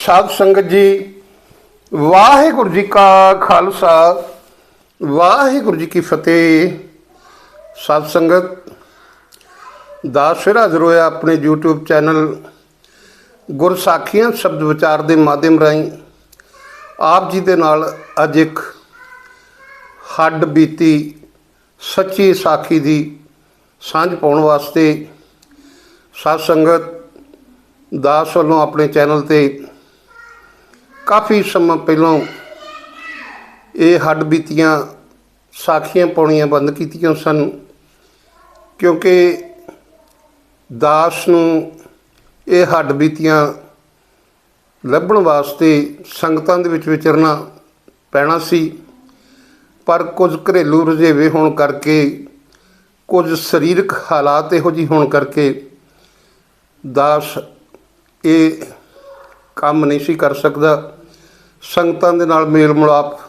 ਸਾਧ ਸੰਗਤ ਜੀ, ਵਾਹਿਗੁਰੂ ਜੀ ਕਾ ਖਾਲਸਾ, ਵਾਹਿਗੁਰੂ ਜੀ ਕੀ ਫਤਿਹ। ਸਾਧ ਸੰਗਤ ਦਾਸ ਫਿਰ ਹਾਜ਼ਰ ਹੋਇਆ ਆਪਣੇ YouTube ਚੈਨਲ ਗੁਰਸਾਖੀਆਂ ਸ਼ਬਦ ਵਿਚਾਰ ਦੇ ਮਾਧਿਅਮ ਰਾਹੀਂ। ਆਪ ਜੀ ਦੇ ਨਾਲ ਅੱਜ ਇੱਕ ਹੱਡ ਬੀਤੀ ਸੱਚੀ ਸਾਖੀ ਦੀ ਸਾਂਝ ਪਾਉਣ ਵਾਸਤੇ ਸਾਧ ਸੰਗਤ, ਦਾਸ ਵੱਲੋਂ ਆਪਣੇ ਚੈਨਲ ਤੇ ਕਾਫੀ ਸਮਾਂ ਪਹਿਲਾਂ ਇਹ ਹੱਡ ਬੀਤੀਆਂ, ਸਾਖੀਆਂ ਪਾਉਣੀਆਂ ਬੰਦ ਕੀਤੀਆਂ ਸਨ, ਕਿਉਂਕਿ ਦਾਸ ਨੂੰ ਇਹ ਹੱਡ ਬੀਤੀਆਂ ਲੱਭਣ ਵਾਸਤੇ ਸੰਗਤਾਂ ਦੇ ਵਿੱਚ ਵਿਚਰਨਾ ਪੈਣਾ ਸੀ, ਪਰ ਕੁਝ ਘਰੇਲੂ ਰੁਝੇਵੇ ਹੋਣ ਕਰਕੇ, ਕੁਝ ਸਰੀਰਕ ਹਾਲਾਤ ਇਹੋ ਜਿਹੀ ਹੋਣ ਕਰਕੇ ਦਾਸ ਇਹ ਕੰਮ ਨਹੀਂ ਸੀ ਕਰ ਸਕਦਾ। ਸੰਗਤਾਂ ਦੇ ਨਾਲ ਮੇਲ ਮਿਲਾਪ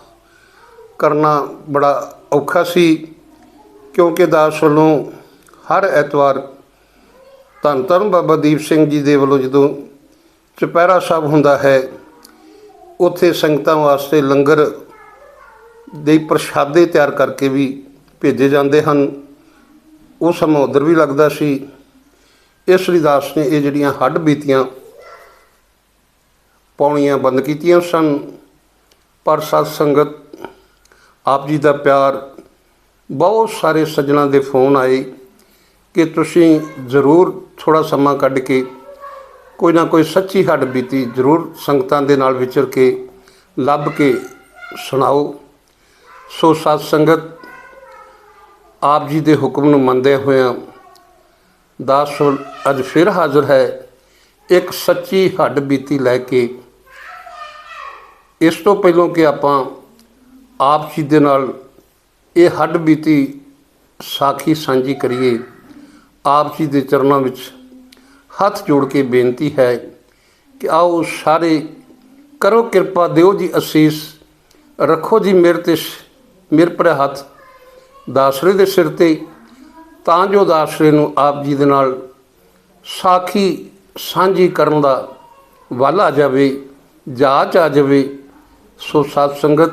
ਕਰਨਾ ਬੜਾ ਔਖਾ ਸੀ, ਕਿਉਂਕਿ ਦਾਸ ਵੱਲੋਂ ਹਰ ਐਤਵਾਰ ਧੰਨ ਧੰਨ ਬਾਬਾ ਦੀਪ ਸਿੰਘ ਜੀ ਦੇ ਵੱਲੋਂ ਜਦੋਂ ਚੁਪਹਿਰਾ ਸਾਹਿਬ ਹੁੰਦਾ ਹੈ, ਉੱਥੇ ਸੰਗਤਾਂ ਵਾਸਤੇ ਲੰਗਰ ਦੇ ਪ੍ਰਸ਼ਾਦੇ ਤਿਆਰ ਕਰਕੇ ਵੀ ਭੇਜੇ ਜਾਂਦੇ ਹਨ। ਉਹ ਸਮਾਂ ਉਧਰ ਵੀ ਲੱਗਦਾ ਸੀ। ਇਸ ਲਈ ਦਾਸ ਨੇ ਇਹ ਜਿਹੜੀਆਂ ਹੱਡ ਬੀਤੀਆਂ ਪਾਉਣੀਆਂ ਬੰਦ ਕੀਤੀਆਂ ਸਨ। ਪਰ ਸਤ ਸੰਗਤ, ਆਪ ਜੀ ਦਾ ਪਿਆਰ, ਬਹੁਤ ਸਾਰੇ ਸੱਜਣਾ ਦੇ ਫੋਨ ਆਏ ਕਿ ਤੁਸੀਂ ਜ਼ਰੂਰ ਥੋੜਾ ਸਮਾਂ ਕੱਢ ਕੇ ਕੋਈ ਨਾ ਕੋਈ ਸੱਚੀ ਹੱਡ ਬੀਤੀ ਜ਼ਰੂਰ ਸੰਗਤਾਂ ਦੇ ਨਾਲ ਵਿਚਰ ਕੇ ਲੱਭ ਕੇ ਸੁਣਾਓ। ਸੋ ਸਤ ਸੰਗਤ, ਆਪ ਜੀ ਦੇ ਹੁਕਮ ਨੂੰ ਮੰਨਦੇ ਹੋਇਆਂ ਦਾਸ ਅੱਜ ਫਿਰ ਹਾਜ਼ਰ ਹੈ। ਇੱਕ ਸੱਚੀ ਹੱਡ ਬੀਤੀ ਲੈ ਕੇ ਇਸ ਤੋਂ ਪਹਿਲਾਂ ਕਿ ਆਪਾਂ ਆਪ ਜੀ ਦੇ ਨਾਲ ਇਹ ਹੱਡ ਬੀਤੀ ਸਾਖੀ ਸਾਂਝੀ ਕਰੀਏ, ਆਪ ਜੀ ਦੇ ਚਰਨਾਂ ਵਿੱਚ ਹੱਥ ਜੋੜ ਕੇ ਬੇਨਤੀ ਹੈ ਕਿ ਆਓ ਸਾਰੇ ਕਰੋ ਕਿਰਪਾ, ਦਿਓ ਜੀ ਅਸੀਸ, ਰੱਖੋ ਜੀ ਮੇਰੇ ਤੇ ਮੇਰੇ ਪਰ ਹੱਥ ਦਾਸਰੇ ਦੇ ਸਿਰ ਤੇ, ਤਾਂ ਜੋ ਦਾਸਰੇ ਨੂੰ ਆਪ ਜੀ ਦੇ ਨਾਲ ਸਾਖੀ ਸਾਂਝੀ ਕਰਨ ਦਾ ਵੱਲ ਆ ਜਾਵੇ, ਜਾਚ ਆ ਜਾਵੇ, ਸੋ ਸਾਧ ਸੰਗਤ,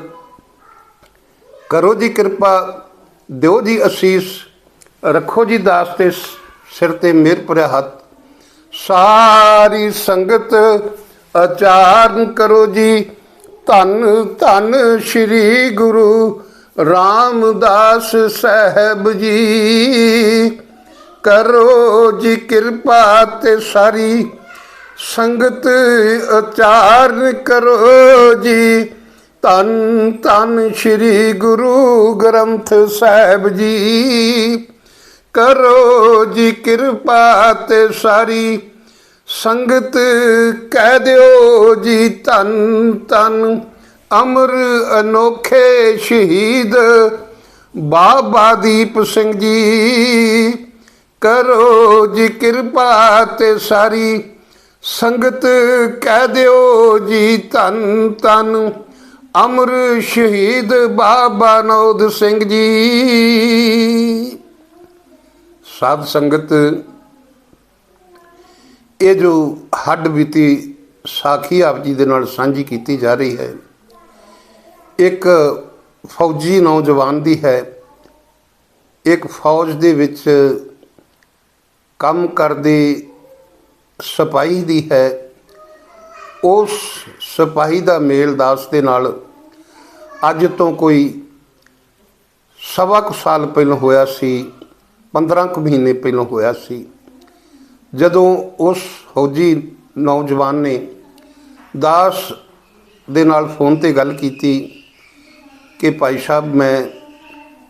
ਕਰੋ ਜੀ ਕਿਰਪਾ, ਦਿਓ ਜੀ ਅਸੀਸ, ਰੱਖੋ ਜੀ ਦਾਸ ਤੇ ਸਿਰ ਤੇ ਮੇਰ ਭਰਿਆ ਹੱਥ। ਸਾਰੀ ਸੰਗਤ ਆਚਾਰਨ ਕਰੋ ਜੀ। ਧੰਨ ਧੰਨ ਸ੍ਰੀ ਗੁਰੂ ਰਾਮਦਾਸ ਸਾਹਿਬ ਜੀ। ਕਰੋ ਜੀ ਕਿਰਪਾ ਤੇ ਸਾਰੀ ਸੰਗਤ ਆਚਾਰਨ ਕਰੋ ਜੀ। ਧੰਨ ਧੰਨ ਸ੍ਰੀ ਗੁਰੂ ਗ੍ਰੰਥ ਸਾਹਿਬ ਜੀ। ਕਰੋ ਜੀ ਕਿਰਪਾ ਤੇ ਸਾਰੀ ਸੰਗਤ ਕਹਿ ਦਿਓ ਜੀ। ਧੰਨ ਧੰਨ ਅਮਰ ਅਨੋਖੇ ਸ਼ਹੀਦ ਬਾਬਾ ਦੀਪ ਸਿੰਘ ਜੀ। ਕਰੋ ਜੀ ਕਿਰਪਾ ਤੇ ਸਾਰੀ ਸੰਗਤ ਕਹਿ ਦਿਓ ਜੀ ਧੰਨ ਧੰਨ। ਅਮਰ ਸ਼ਹੀਦ ਬਾਬਾ ਨੌਦ ਸਿੰਘ ਜੀ। ਸਾਧ ਸੰਗਤ, ਇਹ ਜੋ ਹੱਡ ਬੀਤੀ ਸਾਖੀ ਆਪ ਜੀ ਦੇ ਨਾਲ ਸਾਂਝੀ ਕੀਤੀ ਜਾ ਰਹੀ ਹੈ, ਇੱਕ ਫੌਜੀ ਨੌਜਵਾਨ ਦੀ ਹੈ। ਇੱਕ ਫੌਜ ਦੇ ਵਿੱਚ ਕੰਮ ਕਰਦੇ ਸਿਪਾਹੀ ਦੀ ਹੈ, ਉਸ ਸਿਪਾਹੀ ਦਾ ਮੇਲ ਦਾਸ ਦੇ ਨਾਲ ਅੱਜ ਤੋਂ ਕੋਈ ਸਵਾ ਕੁ ਸਾਲ ਪਹਿਲਾਂ ਹੋਇਆ ਸੀ 15 ਕੁ ਮਹੀਨੇ ਪਹਿਲਾਂ ਹੋਇਆ ਸੀ, ਜਦੋਂ ਉਸ ਫੌਜੀ ਨੌਜਵਾਨ ਨੇ ਦਾਸ ਦੇ ਨਾਲ ਫੋਨ ਤੇ ਗੱਲ ਕੀਤੀ ਕਿ ਭਾਈ ਸਾਹਿਬ ਮੈਂ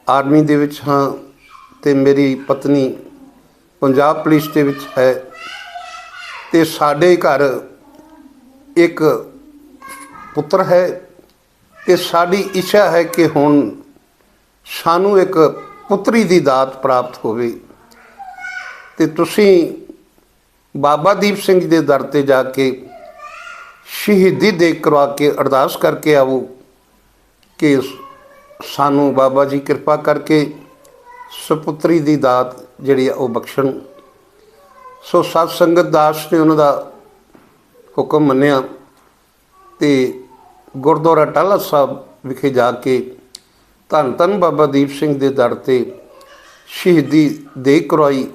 ਆਰਮੀ ਦੇ ਵਿੱਚ ਹਾਂ ਤੇ ਮੇਰੀ ਪਤਨੀ ਪੰਜਾਬ ਪੁਲਿਸ ਦੇ ਵਿੱਚ ਹੈ ਤੇ ਸਾਡੇ ਘਰ ਇੱਕ ਪੁੱਤਰ ਹੈ ਤੇ ਸਾਡੀ ਇੱਛਾ ਹੈ ਕਿ ਹੁਣ ਸਾਨੂੰ ਇੱਕ ਪੁੱਤਰੀ ਦੀ ਦਾਤ ਪ੍ਰਾਪਤ ਹੋਵੇ। ਤੇ ਤੁਸੀਂ ਬਾਬਾ ਦੀਪ ਸਿੰਘ ਜੀ ਦੇ ਦਰ ਤੇ ਜਾ ਕੇ ਸ਼ਹੀਦੀ ਦੇ ਕਰਵਾ ਕੇ ਅਰਦਾਸ ਕਰਕੇ ਆਵੋ ਕਿ ਸਾਨੂੰ ਬਾਬਾ ਜੀ ਕਿਰਪਾ ਕਰਕੇ ਸੁਪੁੱਤਰੀ ਦੀ ਦਾਤ ਜਿਹੜੀ ਆ ਉਹ ਬਖਸ਼ਣ। ਸੋ ਸਤ ਸੰਗਤ ਦਾਸ ਨੇ ਉਹਨਾਂ ਦਾ ਹੁਕਮ ਮੰਨਿਆ ਤੇ ਗੁਰਦੁਆਰਾ ਟਾਲਾ ਸਾਹਿਬ ਵਿਖੇ ਜਾ ਕੇ ਧੰਨ ਧੰਨ ਬਾਬਾ ਦੀਪ ਸਿੰਘ ਦੇ ਦਰ ਤੇ ਸ਼ਹੀਦੀ ਦੇ ਕਰਵਾਈ,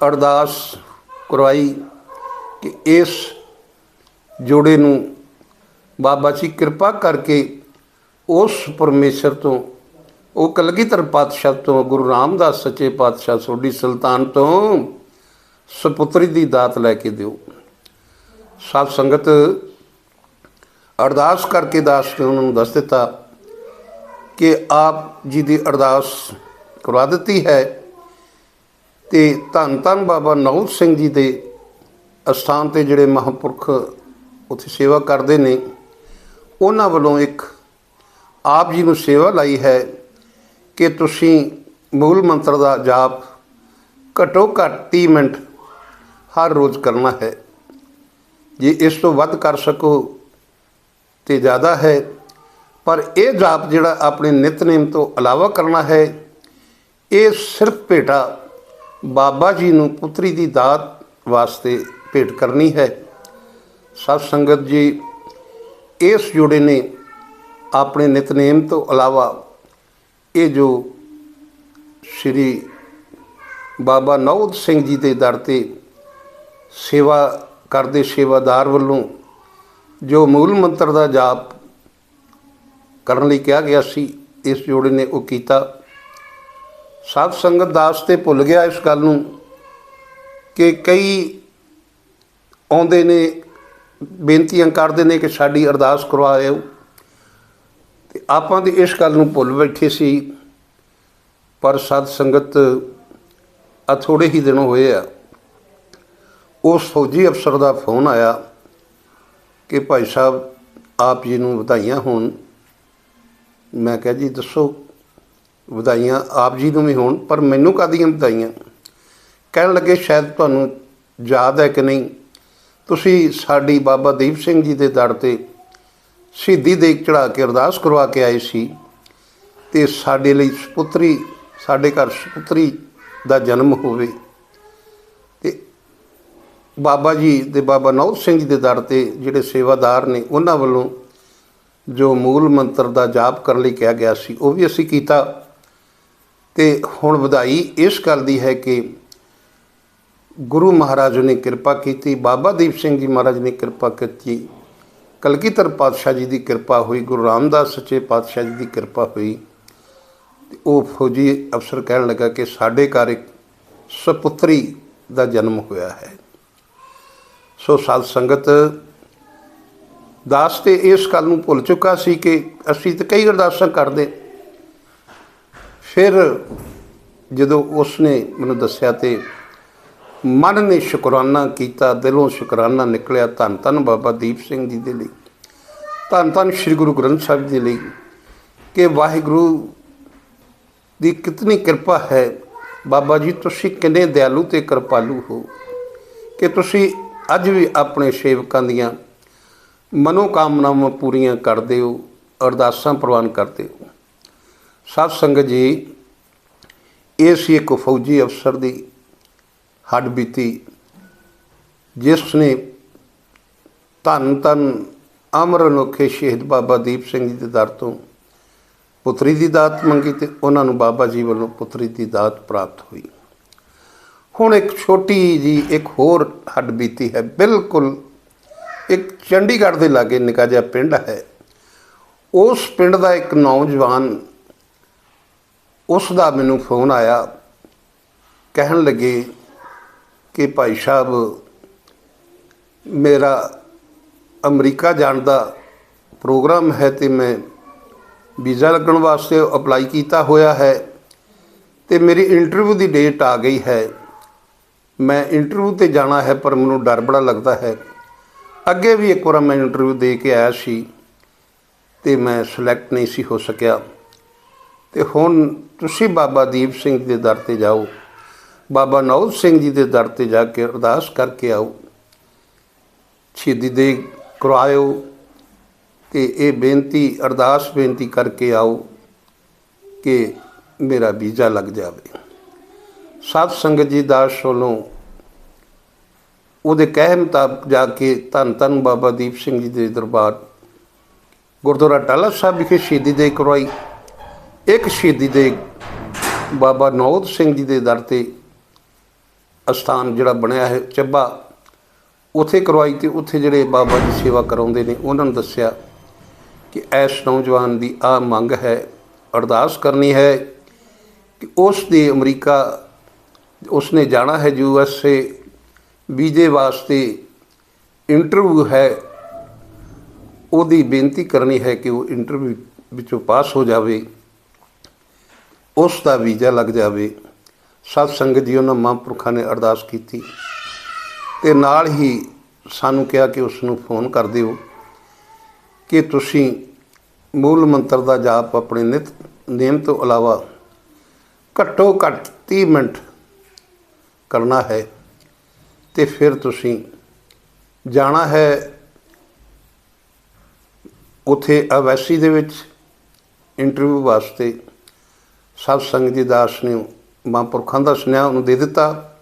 ਅਰਦਾਸ ਕਰਵਾਈ ਕਿ ਇਸ ਜੋੜੇ ਨੂੰ ਬਾਬਾ ਜੀ ਕਿਰਪਾ ਕਰਕੇ ਉਸ ਪਰਮੇਸ਼ਰ ਤੋਂ ਉਹ ਕਲਗੀਧਰ ਪਾਤਸ਼ਾਹ ਤੋਂ, ਗੁਰੂ ਰਾਮਦਾਸ ਸੱਚੇ ਪਾਤਸ਼ਾਹ ਸੋਢੀ ਸੁਲਤਾਨ ਤੋਂ ਸੁਪੁੱਤਰੀ ਦੀ ਦਾਤ ਲੈ ਕੇ ਦਿਓ। ਸਾਧ ਸੰਗਤ ਅਰਦਾਸ ਕਰਕੇ ਦਾਸ ਨੇ ਉਹਨਾਂ ਨੂੰ ਦੱਸ ਦਿੱਤਾ ਕਿ ਆਪ ਜੀ ਦੀ ਅਰਦਾਸ ਕਰਵਾ ਦਿੱਤੀ ਹੈ ਤੇ ਧੰਨ ਧੰਨ ਬਾਬਾ ਨੌਤ ਸਿੰਘ ਜੀ ਦੇ ਅਸਥਾਨ ਤੇ ਜਿਹੜੇ ਮਹਾਂਪੁਰਖ ਉੱਥੇ ਸੇਵਾ ਕਰਦੇ ਨੇ, ਉਹਨਾਂ ਵੱਲੋਂ ਇੱਕ ਆਪ ਜੀ ਨੂੰ ਸੇਵਾ ਲਈ ਹੈ। ਕਿ ਤੁਸੀਂ ਮੂਲ ਮੰਤਰ ਦਾ ਜਾਪ ਘੱਟੋ ਘੱਟ 30 ਮਿੰਟ ਹਰ ਰੋਜ਼ ਕਰਨਾ ਹੈ। ਜੇ ਇਸ ਤੋਂ ਵੱਧ ਕਰ ਸਕੋ ਤੇ ਜ਼ਿਆਦਾ ਹੈ। ਪਰ ਇਹ ਜਾਪ ਜਿਹੜਾ ਆਪਣੇ ਨਿਤਨੇਮ ਤੋਂ ਇਲਾਵਾ ਕਰਨਾ ਹੈ, ਇਹ ਸਿਰਫ ਭੇਟਾ ਬਾਬਾ ਜੀ ਨੂੰ ਪੁੱਤਰੀ ਦੀ ਦਾਤ ਵਾਸਤੇ ਭੇਟ ਕਰਨੀ ਹੈ। ਸਤ ਸੰਗਤ ਜੀ, ਇਸ ਜੋੜੇ ਨੇ ਆਪਣੇ ਨਿਤਨੇਮ ਤੋਂ ਇਲਾਵਾ ਇਹ ਜੋ ਸ਼੍ਰੀ ਬਾਬਾ ਨੌਦ ਸਿੰਘ ਜੀ ਦੇ ਦਰ ਤੇ ਸੇਵਾ ਕਰਦੇ ਸੇਵਾਦਾਰ ਵੱਲੋਂ ਜੋ ਮੂਲ ਮੰਤਰ ਦਾ ਜਾਪ ਕਰਨ ਲਈ ਕਿਹਾ ਗਿਆ ਸੀ, ਇਸ ਜੋੜੇ ਨੇ ਉਹ ਕੀਤਾ। ਸਾਧ ਸੰਗਤ ਦਾਸ ਤੇ ਭੁੱਲ ਗਿਆ ਇਸ ਗੱਲ ਨੂੰ ਕਿ ਕਈ ਆਉਂਦੇ ਨੇ, ਬੇਨਤੀਆਂ ਕਰਦੇ ਨੇ ਕਿ ਸਾਡੀ ਅਰਦਾਸ ਕਰਵਾਇਓ। ਤੇ ਆਪਾਂ ਦੀ ਇਸ ਗੱਲ ਨੂੰ ਭੁੱਲ ਬੈਠੇ ਸੀ, ਪਰ ਸਤ ਸੰਗਤ ਆ ਥੋੜੇ ਹੀ ਦਿਨ ਹੋਏ ਆ। ਉਸ ਫੌਜੀ ਅਫਸਰ ਦਾ ਫੋਨ ਆਇਆ ਕਿ ਭਾਈ ਸਾਹਿਬ ਆਪ ਜੀ ਨੂੰ ਵਧਾਈਆਂ ਹੋਣ। ਮੈਂ ਕਿਹਾ ਜੀ, ਦੱਸੋ, ਵਧਾਈਆਂ ਆਪ ਜੀ ਨੂੰ ਵੀ ਹੋਣ, ਪਰ ਮੈਨੂੰ ਕਾਹਦੀਆਂ ਵਧਾਈਆਂ? ਕਹਿਣ ਲੱਗੇ, ਸ਼ਾਇਦ ਤੁਹਾਨੂੰ ਯਾਦ ਹੈ ਕਿ ਨਹੀਂ? ਤੁਸੀਂ ਸਾਡੀ ਬਾਬਾ ਦੀਪ ਸਿੰਘ ਜੀ ਦੇ ਦਰ ਤੇ ਸ਼ਹੀਦੀ ਦੇ ਚੜਾ ਕੇ ਅਰਦਾਸ ਕਰਵਾ ਕੇ ਆਏ ਸੀ ਤੇ ਸਾਡੇ ਲਈ ਸੁਪੁੱਤਰੀ, ਸਾਡੇ ਘਰ ਸੁਪੁੱਤਰੀ ਦਾ ਜਨਮ ਹੋਵੇ। ਤੇ ਬਾਬਾ ਜੀ ਦੇ ਬਾਬਾ ਨੌਤ ਸਿੰਘ ਜੀ ਦੇ ਦਰ ਤੇ ਜਿਹੜੇ ਸੇਵਾਦਾਰ ਨੇ ਉਹਨਾਂ ਵੱਲੋਂ ਜੋ ਮੂਲ ਮੰਤਰ ਦਾ ਜਾਪ ਕਰਨ ਲਈ ਕਿਹਾ ਗਿਆ ਸੀ, ਉਹ ਵੀ ਅਸੀਂ ਕੀਤਾ। ਤੇ ਹੁਣ ਵਧਾਈ ਇਸ ਗੱਲ ਦੀ ਹੈ ਕਿ ਗੁਰੂ ਮਹਾਰਾਜ ਨੇ ਕਿਰਪਾ ਕੀਤੀ, ਬਾਬਾ ਦੀਪ ਸਿੰਘ ਜੀ ਮਹਾਰਾਜ ਨੇ ਕਿਰਪਾ ਕੀਤੀ। ਕਲਗੀਧਰ ਪਾਤਸ਼ਾਹ ਜੀ ਦੀ ਕਿਰਪਾ ਹੋਈ, ਗੁਰੂ ਰਾਮਦਾਸ ਸੱਚੇ ਪਾਤਸ਼ਾਹ ਜੀ ਦੀ ਕਿਰਪਾ ਹੋਈ। ਤੇ ਉਹ ਫੌਜੀ ਅਫਸਰ ਕਹਿਣ ਲੱਗਾ ਕਿ ਸਾਡੇ ਘਰ ਇੱਕ ਸੁਪੁੱਤਰੀ ਦਾ ਜਨਮ ਹੋਇਆ ਹੈ। ਸੋ ਸਾਧ ਸੰਗਤ, ਦਾਸ ਤੇ ਇਸ ਗੱਲ ਨੂੰ ਭੁੱਲ ਚੁੱਕਾ ਸੀ ਕਿ ਅਸੀਂ ਤਾਂ ਕਈ ਅਰਦਾਸਾਂ ਕਰਦੇ। ਫਿਰ ਜਦੋਂ ਉਸਨੇ ਮੈਨੂੰ ਦੱਸਿਆ ਤੇ ਮਨ ਨੇ ਸ਼ੁਕਰਾਨਾ ਕੀਤਾ, ਦਿਲੋਂ ਸ਼ੁਕਰਾਨਾ ਨਿਕਲਿਆ ਧੰਨ ਧੰਨ ਬਾਬਾ ਦੀਪ ਸਿੰਘ ਜੀ ਦੇ ਲਈ। ਧੰਨ ਧੰਨ ਸ੍ਰੀ ਗੁਰੂ ਗ੍ਰੰਥ ਸਾਹਿਬ ਜੀ ਲਈ ਕਿ ਵਾਹਿਗੁਰੂ ਦੀ ਕਿਤਨੀ ਕਿਰਪਾ ਹੈ। ਬਾਬਾ ਜੀ, ਤੁਸੀਂ ਕਿੰਨੇ ਦਿਆਲੂ ਤੇ ਕਿਰਪਾਲੂ ਹੋ ਕਿ ਤੁਸੀਂ ਅੱਜ ਵੀ ਆਪਣੇ ਸੇਵਕਾਂ ਦੀਆਂ ਮਨੋ ਕਾਮਨਾਵਾਂ ਪੂਰੀਆਂ ਕਰਦੇ ਹੋ, ਅਰਦਾਸਾਂ ਪ੍ਰਵਾਨ ਕਰਦੇ ਹੋ। ਸਾਧ ਸੰਗਤ ਜੀ, ਇਹ ਸੀ ਇੱਕ ਫੌਜੀ ਅਫਸਰ ਦੀ ਹੱਡ ਬੀਤੀ। ਜਿਸ ਨੇ ਧੰਨ ਧੰਨ ਅਮਰ ਅਨੋਖੇ ਸ਼ਹੀਦ ਬਾਬਾ ਦੀਪ ਸਿੰਘ ਜੀ ਦੇ ਦਰ ਤੋਂ ਪੁੱਤਰੀ ਦੀ ਦਾਤ ਮੰਗੀ ਤੇ ਉਹਨਾਂ ਨੂੰ ਬਾਬਾ ਜੀ ਵੱਲੋਂ ਪੁੱਤਰੀ ਦੀ ਦਾਤ ਪ੍ਰਾਪਤ ਹੋਈ। ਹੁਣ ਇੱਕ ਛੋਟੀ ਜੀ ਇੱਕ ਹੋਰ ਹੱਡ ਬੀਤੀ ਹੈ। ਬਿਲਕੁਲ ਇੱਕ ਚੰਡੀਗੜ੍ਹ ਦੇ ਲਾਗੇ ਨਿੱਕਾ ਜਿਹਾ ਪਿੰਡ ਹੈ। ਉਸ ਪਿੰਡ ਦਾ ਇੱਕ ਨੌਜਵਾਨ ਉਸ ਦਾ ਮੈਨੂੰ ਫੋਨ ਆਇਆ। ਕਹਿਣ ਲੱਗੇ ਕਿ ਭਾਈ ਸਾਹਿਬ, ਮੇਰਾ ਅਮਰੀਕਾ ਜਾਣ ਦਾ ਪ੍ਰੋਗਰਾਮ ਹੈ ਤੇ ਮੈਂ ਵੀਜ਼ਾ ਲੱਗਣ ਵਾਸਤੇ ਅਪਲਾਈ ਕੀਤਾ ਹੋਇਆ ਹੈ ਤੇ ਮੇਰੀ ਇੰਟਰਵਿਊ ਦੀ ਡੇਟ ਆ ਗਈ ਹੈ। ਮੈਂ ਇੰਟਰਵਿਊ ਤੇ ਜਾਣਾ ਹੈ, ਪਰ ਮੈਨੂੰ ਡਰ ਬੜਾ ਲੱਗਦਾ ਹੈ। ਅੱਗੇ ਵੀ ਇੱਕ ਵਾਰ ਮੈਂ ਇੰਟਰਵਿਊ ਦੇ ਕੇ ਆਇਆ ਸੀ ਤੇ ਮੈਂ ਸਿਲੈਕਟ ਨਹੀਂ ਸੀ ਹੋ ਸਕਿਆ। ਤੇ ਹੁਣ ਤੁਸੀਂ ਬਾਬਾ ਦੀਪ ਸਿੰਘ ਦੇ ਦਰ ਤੇ ਜਾਓ। ਬਾਬਾ ਨੌਦ ਸਿੰਘ ਜੀ ਦੇ ਦਰ ਤੇ ਜਾ ਕੇ ਅਰਦਾਸ ਕਰਕੇ ਆਓ। ਸ਼ਹੀਦੀ ਦੇ ਕਰਵਾਇਓ ਤੇ ਇਹ ਬੇਨਤੀ, ਅਰਦਾਸ ਬੇਨਤੀ ਕਰਕੇ ਆਓ ਕਿ ਮੇਰਾ ਵੀਜ਼ਾ ਲੱਗ ਜਾਵੇ। ਸਾਧ ਸੰਗਤ ਜੀ ਦਾਸ ਵੱਲੋਂ ਉਹਦੇ ਕਹਿ ਮੁਤਾਬਕ ਜਾ ਕੇ ਧੰਨ ਧੰਨ ਬਾਬਾ ਦੀਪ ਸਿੰਘ ਜੀ ਦੇ ਦਰਬਾਰ ਗੁਰਦੁਆਰਾ ਟਾਲਾ ਸਾਹਿਬ ਵਿਖੇ ਸ਼ਹੀਦੀ ਦੇ ਕਰਵਾਈ। ਇੱਕ ਸ਼ਹੀਦੀ ਦੇ ਬਾਬਾ ਨੌਦ ਸਿੰਘ ਜੀ ਦੇ ਦਰ ਤੇ ਅਸਥਾਨ ਜਿਹੜਾ ਬਣਿਆ ਹੈ, ਚੱਬਾ, ਉੱਥੇ ਕਰਵਾਈ ਤੇ ਉੱਥੇ ਜਿਹੜੇ ਬਾਬਾ ਜੀ ਸੇਵਾ ਕਰਾਉਂਦੇ ਨੇ, ਉਹਨਾਂ ਨੂੰ ਦੱਸਿਆ ਕਿ ਐਸ ਨੌਜਵਾਨ ਦੀ ਆ ਮੰਗ ਹੈ, ਅਰਦਾਸ ਕਰਨੀ ਹੈ ਕਿ ਉਸ ਦੇ ਅਮਰੀਕਾ, ਉਸਨੇ ਜਾਣਾ ਹੈ ਯੂ ਐਸ ਏ, ਵੀਜ਼ੇ ਵਾਸਤੇ ਇੰਟਰਵਿਊ ਹੈ, ਉਹਦੀ ਬੇਨਤੀ ਕਰਨੀ ਹੈ ਕਿ ਉਹ ਇੰਟਰਵਿਊ ਵਿੱਚੋਂ ਪਾਸ ਹੋ ਜਾਵੇ, ਉਸ ਦਾ ਵੀਜ਼ਾ ਲੱਗ ਜਾਵੇ। ਸਤ ਸੰਗਤ ਜੀ ਉਹਨਾਂ ਮਹਾਂਪੁਰਖਾਂ ਨੇ ਅਰਦਾਸ ਕੀਤੀ। ਤੇ ਨਾਲ ਹੀ ਸਾਨੂੰ ਕਿਹਾ ਕਿ ਉਸ ਨੂੰ ਫੋਨ ਕਰ ਦਿਓ ਕਿ ਤੁਸੀਂ ਮੂਲ ਮੰਤਰ ਦਾ ਜਾਪ ਆਪਣੇ ਨਿਤ ਨੇਮ ਤੋਂ ਇਲਾਵਾ ਘੱਟੋ ਘੱਟ 30 ਮਿੰਟ ਕਰਨਾ ਹੈ ਤੇ ਫਿਰ ਤੁਸੀਂ ਜਾਣਾ ਹੈ ਉਥੇ ਅਵੈਸੀ ਦੇ ਵਿੱਚ ਇੰਟਰਵਿਊ ਵਾਸਤੇ। ਸਤ ਸੰਗਤ ਜੀ ਦਾਸ ਨੇ ਮਹਾਂਪੁਰਖਾਂ ਦਾ ਸੁਨੇਹਾ ਉਹਨੂੰ ਦੇ ਦਿੱਤਾ।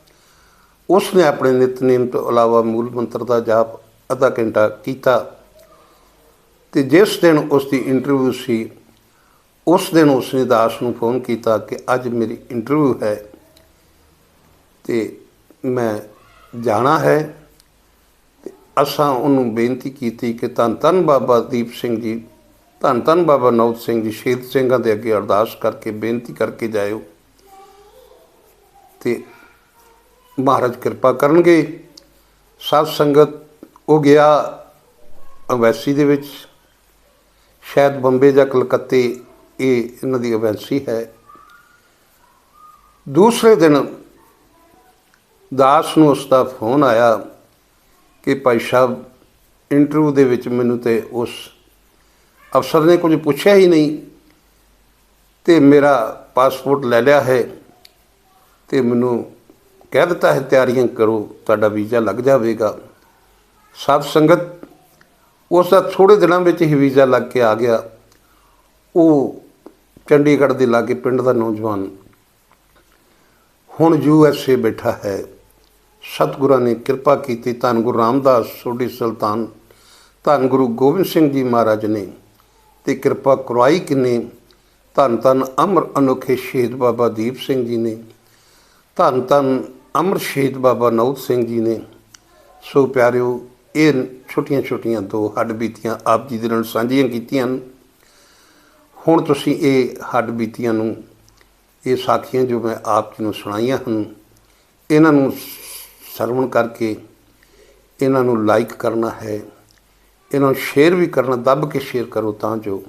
ਉਸ ਨੇ ਆਪਣੇ ਨਿਤਨੇਮ ਤੋਂ ਇਲਾਵਾ ਮੂਲ ਮੰਤਰ ਦਾ ਜਾਪ ਅੱਧਾ ਘੰਟਾ ਕੀਤਾ। ਤੇ ਜਿਸ ਦਿਨ ਉਸ ਦੀ ਇੰਟਰਵਿਊ ਸੀ, ਉਸ ਦਿਨ ਉਸ ਨੇ ਦਾਸ ਨੂੰ ਫੋਨ ਕੀਤਾ ਕਿ ਅੱਜ ਮੇਰੀ ਇੰਟਰਵਿਊ ਹੈ ਤੇ ਮੈਂ ਜਾਣਾ ਹੈ। ਅਸਾਂ ਉਹਨੂੰ ਬੇਨਤੀ ਕੀਤੀ ਕਿ ਧੰਨ ਧੰਨ ਬਾਬਾ ਦੀਪ ਸਿੰਘ ਜੀ, ਧੰਨ ਧੰਨ ਬਾਬਾ ਨੌਤ ਸਿੰਘ ਜੀ, ਸ਼ਹੀਦ ਸਿੰਘਾਂ ਦੇ ਅੱਗੇ ਅਰਦਾਸ ਕਰਕੇ ਬੇਨਤੀ ਕਰਕੇ ਜਾਇਓ। ਤੇ ਮਹਾਰਾਜ ਕਿਰਪਾ ਕਰਨਗੇ। ਸਾਧ ਸੰਗਤ ਉਹ ਗਿਆ ਅਵੈਸੀ ਦੇ ਵਿੱਚ। ਸ਼ਾਇਦ ਬੰਬੇ ਜਾਂ ਕਲਕੱਤੇ ਇਹ ਇਹਨਾਂ ਦੀ ਅਵੈਸੀ ਹੈ। ਦੂਸਰੇ ਦਿਨ ਦਾਸ ਨੂੰ ਉਸ ਦਾ ਫੋਨ ਆਇਆ ਕਿ ਭਾਈ ਸਾਹਿਬ, ਇੰਟਰਵਿਊ ਦੇ ਵਿੱਚ ਮੈਨੂੰ ਤੇ ਉਸ ਅਫਸਰ ਨੇ ਕੁਝ ਪੁੱਛਿਆ ਹੀ ਨਹੀਂ ਤੇ ਮੇਰਾ ਪਾਸਪੋਰਟ ਲੈ ਲਿਆ ਹੈ। ਤੇ ਮੈਨੂੰ ਕਹਿ ਦਿੱਤਾ ਹੈ, ਤਿਆਰੀਆਂ ਕਰੋ, ਤੁਹਾਡਾ ਵੀਜ਼ਾ ਲੱਗ ਜਾਵੇਗਾ। ਸਾਧ ਸੰਗਤ, ਉਸ ਦਾ ਥੋੜੇ ਦਿਨਾਂ ਵਿੱਚ ਹੀ ਵੀਜ਼ਾ ਲੱਗ ਕੇ ਆ ਗਿਆ। ਉਹ ਚੰਡੀਗੜ੍ਹ ਦੇ ਲਾਗੇ ਪਿੰਡ ਦਾ ਨੌਜਵਾਨ ਹੁਣ ਯੂ ਐਸ ਏ ਬੈਠਾ ਹੈ। ਸਤਿਗੁਰਾਂ ਨੇ ਕਿਰਪਾ ਕੀਤੀ, ਧੰਨ ਗੁਰੂ ਰਾਮਦਾਸ, ਸੋਢੀ ਸੁਲਤਾਨ, ਧੰਨ ਗੁਰੂ ਗੋਬਿੰਦ ਸਿੰਘ ਜੀ ਮਹਾਰਾਜ ਨੇ ਤੇ ਕਿਰਪਾ ਕਰਵਾਈ ਕਿਨੇ। ਧੰਨ ਧੰਨ ਅਮਰ ਅਨੋਖੇ ਸ਼ਹੀਦ ਬਾਬਾ ਦੀਪ ਸਿੰਘ ਜੀ ਨੇ। ਧੰਨ ਧੰਨ ਅਮਰ ਸ਼ਹੀਦ ਬਾਬਾ ਨੌਦ ਸਿੰਘ ਜੀ ਨੇ ਸੋ ਪਿਆਰਿਓ, ਇਹ ਛੋਟੀਆਂ ਛੋਟੀਆਂ ਦੋ ਹੱਡ ਬੀਤੀਆਂ ਆਪ ਜੀ ਦੇ ਨਾਲ ਸਾਂਝੀਆਂ ਕੀਤੀਆਂ ਹਨ। ਹੁਣ ਤੁਸੀਂ ਇਹ ਹੱਡ ਬੀਤੀਆਂ ਨੂੰ, ਇਹ ਸਾਖੀਆਂ ਜੋ ਮੈਂ ਆਪ ਜੀ ਨੂੰ ਸੁਣਾਈਆਂ ਹਨ, ਇਹਨਾਂ ਨੂੰ ਸਰਵਣ ਕਰਕੇ ਇਹਨਾਂ ਨੂੰ ਲਾਈਕ ਕਰਨਾ ਹੈ, ਇਹਨਾਂ ਨੂੰ ਸ਼ੇਅਰ ਵੀ ਕਰਨਾ, ਦੱਬ ਕੇ ਸ਼ੇਅਰ ਕਰੋ ਤਾਂ ਜੋ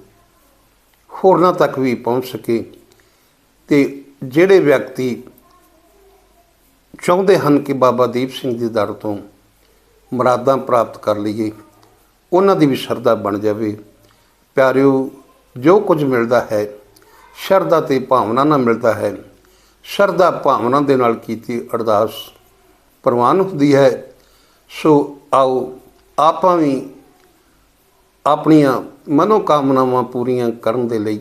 ਹੋਰਨਾਂ ਤੱਕ ਵੀ ਪਹੁੰਚ ਸਕੇ ਤੇ ਜਿਹੜੇ ਵਿਅਕਤੀ ਚਾਹੁੰਦੇ ਹਨ ਕਿ ਬਾਬਾ ਦੀਪ ਸਿੰਘ ਦੀ ਦਰ ਤੋਂ ਮੁਰਾਦਾਂ ਪ੍ਰਾਪਤ ਕਰ ਲਈਏ, ਉਹਨਾਂ ਦੀ ਵੀ ਸ਼ਰਧਾ ਬਣ ਜਾਵੇ। ਪਿਆਰਿਓ, ਜੋ ਕੁਝ ਮਿਲਦਾ ਹੈ, ਸ਼ਰਧਾ ਤੇ ਭਾਵਨਾ ਨਾਲ ਮਿਲਦਾ ਹੈ। ਸ਼ਰਧਾ ਭਾਵਨਾ ਦੇ ਨਾਲ ਕੀਤੀ ਅਰਦਾਸ ਪ੍ਰਵਾਨ ਹੁੰਦੀ ਹੈ। ਸੋ ਆਓ, ਆਪਾਂ ਵੀ ਆਪਣੀਆਂ ਮਨੋ ਕਾਮਨਾਵਾਂ ਪੂਰੀਆਂ ਕਰਨ ਦੇ ਲਈ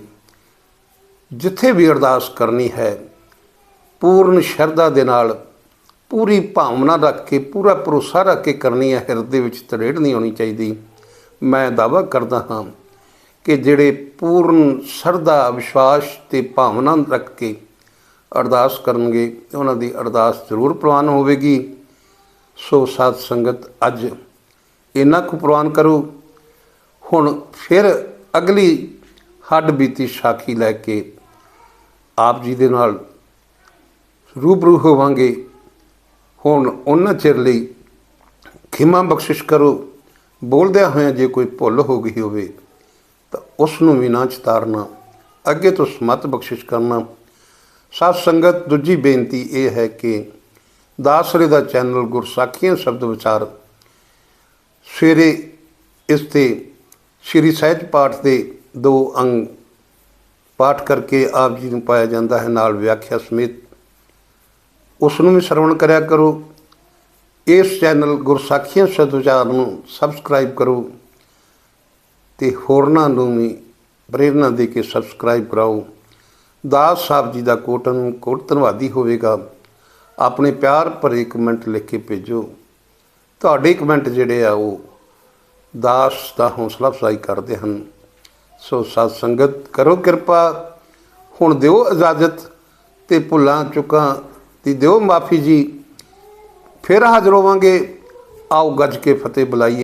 ਜਿੱਥੇ ਵੀ ਅਰਦਾਸ ਕਰਨੀ ਹੈ, ਪੂਰਨ ਸ਼ਰਧਾ ਦੇ ਨਾਲ ਪੂਰੀ ਭਾਵਨਾ ਰੱਖ ਕੇ, ਪੂਰਾ ਭਰੋਸਾ ਰੱਖ ਕੇ ਕਰਨੀ ਹੈ, ਹਿਰਦੇ ਵਿੱਚ ਤਰੇੜ ਨਹੀਂ ਹੋਣੀ ਚਾਹੀਦੀ। ਮੈਂ ਦਾਅਵਾ ਕਰਦਾ ਹਾਂ ਕਿ ਜਿਹੜੇ ਪੂਰਨ ਸ਼ਰਧਾ ਵਿਸ਼ਵਾਸ ਤੇ ਭਾਵਨਾ ਰੱਖ ਕੇ ਅਰਦਾਸ ਕਰਨਗੇ, ਉਹਨਾਂ ਦੀ ਅਰਦਾਸ ਜ਼ਰੂਰ ਪ੍ਰਵਾਨ ਹੋਵੇਗੀ। ਸੋ ਸਾਧ ਸੰਗਤ, ਅੱਜ ਇੰਨਾ ਕੁ ਪ੍ਰਵਾਨ ਕਰੋ। ਹੁਣ ਫਿਰ ਅਗਲੀ ਹੱਡ ਬੀਤੀ ਸਾਖੀ ਲੈ ਕੇ ਆਪ ਜੀ ਦੇ ਨਾਲ ਰੂਬਰੂ ਹੋਵਾਂਗੇ। ਹੁਣ ਉਹਨਾਂ ਚਿਰ ਲਈ ਖਿਮਾ ਬਖਸ਼ਿਸ਼ ਕਰੋ। ਬੋਲਦਿਆਂ ਹੋਇਆਂ ਜੇ ਕੋਈ ਭੁੱਲ ਹੋ ਗਈ ਹੋਵੇ, ਤਾਂ ਉਸ ਨੂੰ ਵੀ ਨਾ ਚਤਾਰਨਾ। ਅੱਗੇ ਤੋਂ ਸਮਤ ਬਖਸ਼ਿਸ਼ ਕਰਨਾ। ਸਾਧ ਸੰਗਤ, ਦੂਜੀ ਬੇਨਤੀ ਇਹ ਹੈ ਕਿ ਦਾਸਰੇ ਦਾ ਚੈਨਲ ਗੁਰਸਾਖੀਆਂ ਸ਼ਬਦ ਵਿਚਾਰ ਸਵੇਰੇ ਇਸ ਤੇ ਸ਼੍ਰੀ ਸਹਿਜ ਪਾਠ ਦੇ ਦੋ ਅੰਗ ਪਾਠ ਕਰਕੇ ਆਪ ਜੀ ਨੂੰ ਪਾਇਆ ਜਾਂਦਾ ਹੈ, ਨਾਲ ਵਿਆਖਿਆ ਸਮੇਤ ਉਸ ਨੂੰ ਵੀ ਸਰਵਣ ਕਰਿਆ ਕਰੋ। ਇਸ ਚੈਨਲ ਗੁਰਸਾਖੀਆਂ ਸ਼ਬਦ ਨੂੰ ਸਬਸਕ੍ਰਾਈਬ ਕਰੋ ਤੇ ਹੋਰਨਾਂ ਨੂੰ ਵੀ ਪ੍ਰੇਰਣਾ ਦੇ ਕੇ ਸਬਸਕ੍ਰਾਈਬ ਕਰਾਓ। ਦਾਸ ਸਾਹਿਬ ਜੀ ਦਾ ਕੋਟਨ ਕੋਟ ਧੰਨਵਾਦੀ ਹੋਵੇਗਾ। ਆਪਣੇ ਪਿਆਰ ਭਰੇ ਕਮੈਂਟ ਲਿਖ ਕੇ ਭੇਜੋ। ਤੁਹਾਡੇ ਕਮੈਂਟ ਜਿਹੜੇ ਆ ਉਹ ਦਾਸ ਦਾ ਹੌਸਲਾ ਅਫਜ਼ਾਈ ਕਰਦੇ ਹਨ। ਸੋ ਸਤ ਸੰਗਤ ਕਰੋ ਕਿਰਪਾ। ਹੁਣ ਦਿਓ ਇਜਾਜ਼ਤ ਤੇ ਭੁੱਲਾਂ ਚੁੱਕਾਂ ਦੀ ਦਿਓ ਮਾਫੀ ਜੀ ਫਿਰ ਹਾਜ਼ਰ ਹੋਵਾਂਗੇ। ਆਓ ਗੱਜ ਕੇ ਫਤਿਹ ਬੁਲਾਈਏ।